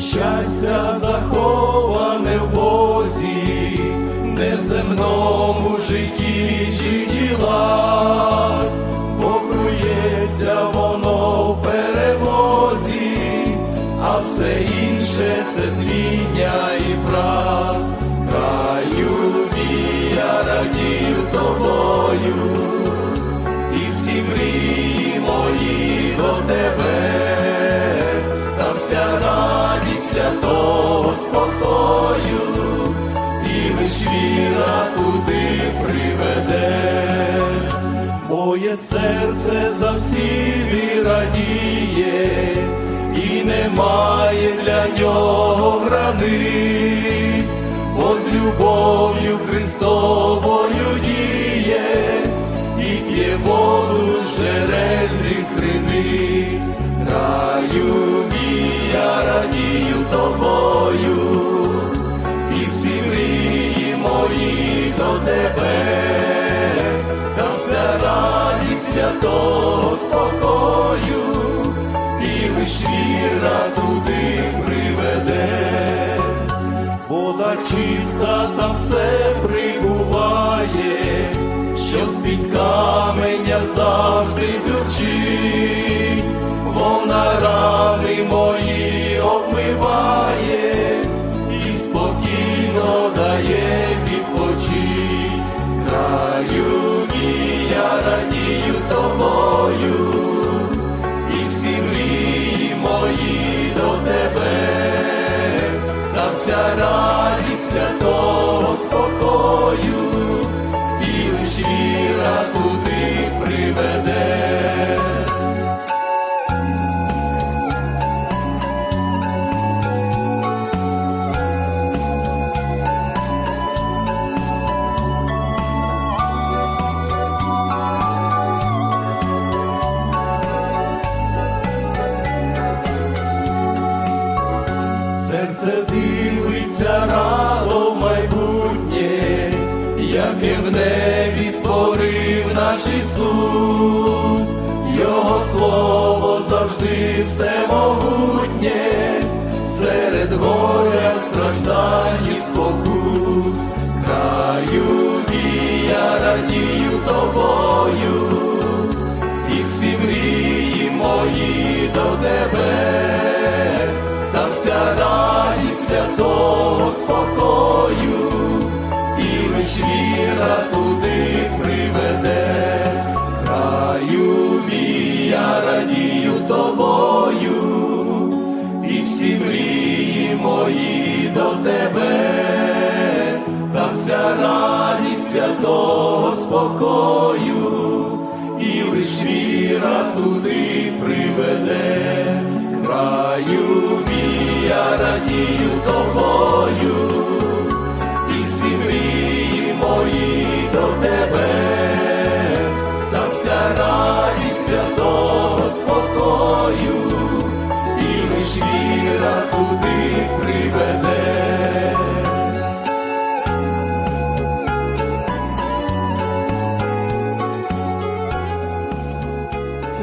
щастя заховане в Бозі, не земному житті чи ділах, бо воно в перемозі, а все інше це тління і прах. Краю я тобою, і всі мрії мої до тебе, серце завсіди радіє, і немає для нього границь, бо з любов'ю Христовою діє, і п'є воду з джерельних криниць, раю я радію тобою, і всі мрії мої до тебе, Вода чиста там все прибуває, що з-під каменя завжди дзюрчить, вона рани мої обмиває і спокійно дає радість Ісус, Його слово завжди всемогутнє, серед горя страждань і спокус, краю я радію тобою, і всі мрії мої тобою, і всі мрії мої до тебе, та вся радість святого спокою, і лиш віра туди приведе краю. I call you.